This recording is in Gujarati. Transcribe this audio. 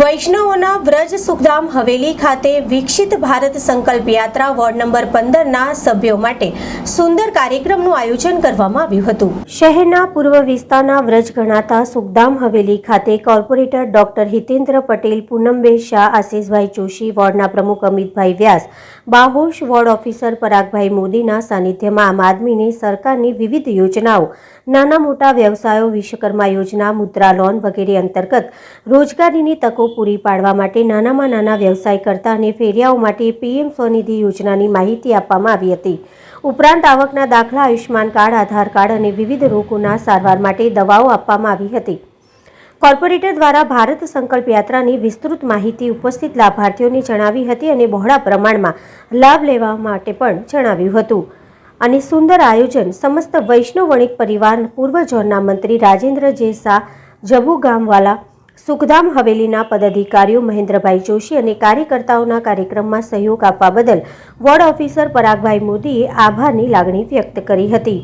વૈષ્ણવોના વ્રજ સુખધામ હવેલી ખાતે વિકસિત ભારત સંકલ્પ યાત્રા વોર્ડ નંબર પંદરના સભ્યો માટે સુંદર કાર્યક્રમનું આયોજન કરવામાં આવ્યું હતું. શહેરના પૂર્વ વિસ્તારના વ્રજ ગણાતા સુખધામ હવેલી ખાતે કોર્પોરેટર ડોક્ટર હિતેન્દ્ર પટેલ, પૂનમબેન શાહ, આશીષભાઈ જોશી, વોર્ડના પ્રમુખ અમિતભાઈ વ્યાસ, બાહોશ વોર્ડ ઓફિસર પરાગભાઈ મોદીના સાનિધ્યમાં આમ આદમીની સરકારની વિવિધ યોજનાઓ, નાના મોટા વ્યવસાયો, વિશ્વકર્મા યોજના, મુદ્રા લોન વગેરે અંતર્ગત રોજગારીની તકો પૂરી પાડવા માટે નાનામાં નાના વ્યવસાય કરતા અને ફેરિયાઓ માટે પીએમ સ્વનિધિ યોજનાની માહિતી આપવામાં આવી હતી. ઉપરાંત આવકના દાખલા, આયુષ્યમાન કાર્ડ, આધાર કાર્ડ અને વિવિધ રોગોના સારવાર માટે દવાઓ આપવામાં આવી હતી. કોર્પોરેટર દ્વારા ભારત સંકલ્પ યાત્રાની વિસ્તૃત માહિતી ઉપસ્થિત લાભાર્થીઓને જણાવી હતી અને બહોળા પ્રમાણમાં લાભ લેવા માટે પણ જણાવ્યું હતું. અને સુંદર આયોજન સમસ્ત વૈષ્ણવ વણિક પરિવાર પૂર્વ ઝોનના મંત્રી રાજેન્દ્ર જે શાહ જબુ ગામવાલા સુખધામ હવેલીના પદાધિકારીઓ મહેન્દ્રભાઈ જોશી અને કાર્યકર્તાઓના કાર્યક્રમમાં સહયોગ આપવા બદલ વોર્ડ ઓફિસર પરાગભાઈ મોદીએ આભારની લાગણી વ્યક્ત કરી હતી.